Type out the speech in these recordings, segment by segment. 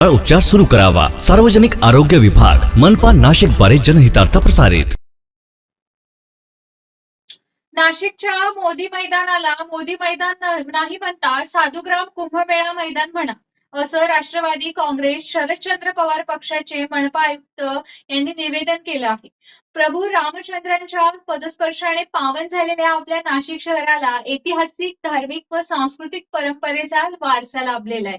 उपचार सुरू करावा. सार्वजनिक आरोग्य विभाग मनपा नाशिकद्वारे जनहितार्थ प्रसारित. नाशिकच्या मोदी मैदानाला मोदी मैदान नाही म्हणता साधुग्राम कुंभमेळा मैदान म्हणा असं राष्ट्रवादी काँग्रेस शरदचंद्र पवार पक्षाचे मनपा आयुक्त यांनी निवेदन केलं आहे. प्रभू रामचंद्रांच्या पदस्पर्शाने पावन झालेल्या आपल्या नाशिक शहराला ऐतिहासिक धार्मिक व सांस्कृतिक परंपरेचा वारसा लाभलेला आहे.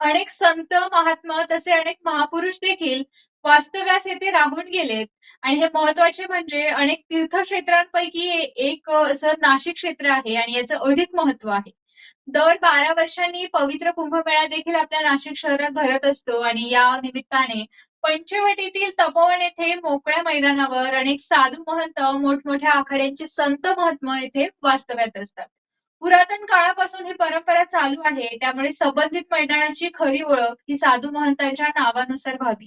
अनेक संत महात्मा तसे अनेक महापुरुष देखील वास्तव्यास येथे राहून गेलेत. आणि हे महत्त्वाचे म्हणजे अनेक तीर्थक्षेत्रांपैकी एक असं नाशिक क्षेत्र आहे आणि याचं अधिक महत्त्व आहे. दर बारा वर्षांनी पवित्र कुंभमेळा देखील आपल्या नाशिक शहरात भरत असतो आणि या निमित्ताने पंचवटीतील तपोवन येथे मोकळ्या मैदानावर अनेक साधू महंत मोठमोठ्या आखाड्यांचे संत महात्मा येथे वास्तव्यात असतात. पुरातन काळापासून ही परंपरा चालू आहे त्यामुळे संबंधित मैदानाची खरी ओळख ही साधू महंतांच्या नावानुसार व्हावी.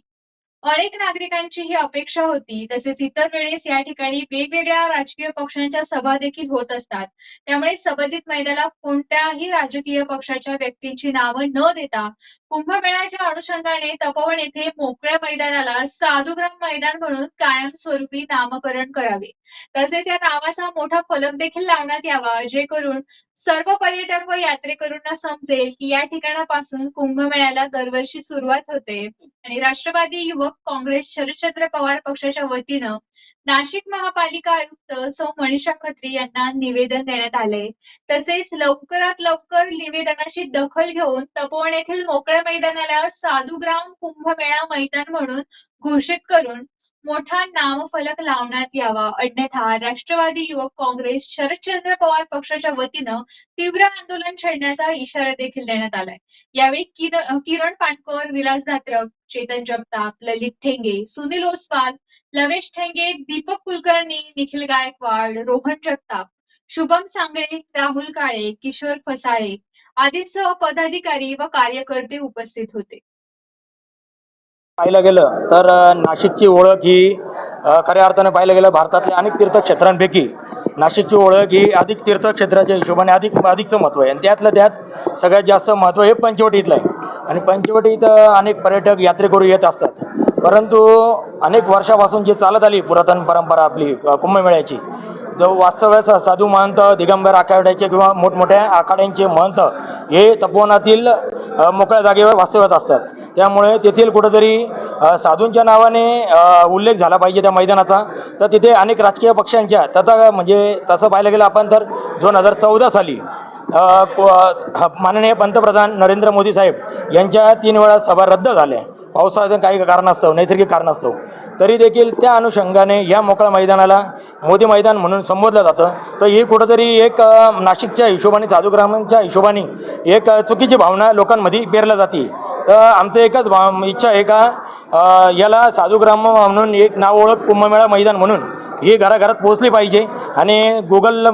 अनेक नागरिकांची ही अपेक्षा होती तसेच इतर वेळेस या ठिकाणी वेगवेगळ्या राजकीय पक्षांच्या सभा देखील होत असतात. त्यामुळे संबंधित मैदानाला कोणत्याही राजकीय पक्षाच्या व्यक्तींची नावं न देता कुंभमेळ्याच्या अनुषंगाने तपोवन येथे मोकळ्या मैदानाला साधुग्राम मैदान म्हणून कायमस्वरूपी नामकरण करावे. तसेच या नावाचा मोठा फलक देखील लावण्यात यावा जे करून सर्व पर्यटक व यात्रेकरूंना समजेल की या ठिकाणापासून कुंभमेळ्याला दरवर्षी सुरुवात होते. आणि राष्ट्रवादी युवक काँग्रेस शरदचंद्र पवार पक्षाच्या वतीनं नाशिक महापालिका आयुक्त सौ मनीषा खत्री यांना निवेदन देण्यात आले. तसेच लवकरात लवकर निवेदनाची दखल घेऊन तपोवन येथील मोकळ्या मैदानाला साधुग्राम कुंभमेळा मैदान म्हणून घोषित करून मोठा नामफलक लावण्यात यावा. अन्यथा राष्ट्रवादी युवक काँग्रेस शरदचंद्र पवार पक्षाच्या वतीनं तीव्र आंदोलन छेडण्याचा इशारा देखील देण्यात आलाय. यावेळी किर- किरण पाटकर विलास धात्रक चेतन जगताप ललित ठेंगे सुनील ओसवाल लवेश ठेंगे दीपक कुलकर्णी निखिल गायकवाड रोहन जगताप शुभम सांगळे राहुल काळे किशोर फसाळे आदींसह पदाधिकारी व कार्यकर्ते उपस्थित होते. पाहिलं गेलं तर नाशिकची ओळख ही खऱ्या अर्थाने पाहिलं गेलं भारतातल्या अनेक तीर्थक्षेत्रांपैकी. नाशिकची ओळख ही अधिक तीर्थक्षेत्राच्या हिशोबाने अधिक अधिकचं महत्त्व आहे. आणि त्यातलं त्यात सगळ्यात जास्त महत्त्व हे पंचवटीतलं आहे. आणि पंचवटीत अनेक पर्यटक यात्रेकरू येत असतात. परंतु अनेक वर्षापासून जी चालत आली पुरातन परंपरा आपली कुंभमेळ्याची जो वास्तव्याचा साधू महंत दिगंबर आखाड्याचे किंवा मोठमोठ्या आखाड्यांचे महंत हे तपोवनातील मोकळ्या जागेवर वास्तव्यात असतात. त्यामुळे तेथील कुठंतरी साधूंच्या नावाने उल्लेख झाला पाहिजे त्या मैदानाचा. तर तिथे अनेक राजकीय पक्षांच्या तथा म्हणजे तसं पाहायला गेलं आपण तर दोन हजार चौदा साली माननीय पंतप्रधान नरेंद्र मोदी साहेब यांच्या तीन वेळा सभा रद्द झाल्या. पावसाचं काही कारणास्तव नैसर्गिक कारणास्तव. तरी देखील त्या अनुषंगाने या मोकळ्या मैदानाला मोदी मैदान म्हणून संबोधलं जातं. तर ही कुठंतरी एक नाशिकच्या हिशोबाने साधुग्रामांच्या हिशोबाने एक चुकीची भावना लोकांमध्ये पेरल्या जाते. तर आमचं एकच भाव इच्छा आहे का याला साधुग्राम म्हणून एक नाव ओळख कुंभमेळा मैदान म्हणून ही घराघरात पोहोचली पाहिजे. आणि गुगल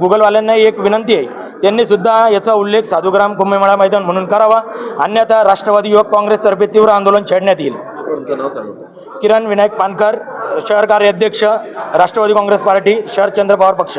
गुगलवाल्यांना एक विनंती आहे. त्यांनी सुद्धा याचा उल्लेख साधुग्राम कुंभमेळा मैदान म्हणून करावा. अन्यथा राष्ट्रवादी युवक काँग्रेसतर्फे तीव्र आंदोलन छेडण्यात येईल. किरण विनायक पानकर शहर कार्याध्यक्ष राष्ट्रवादी काँग्रेस पार्टी शहर चंद्रपवार पक्ष.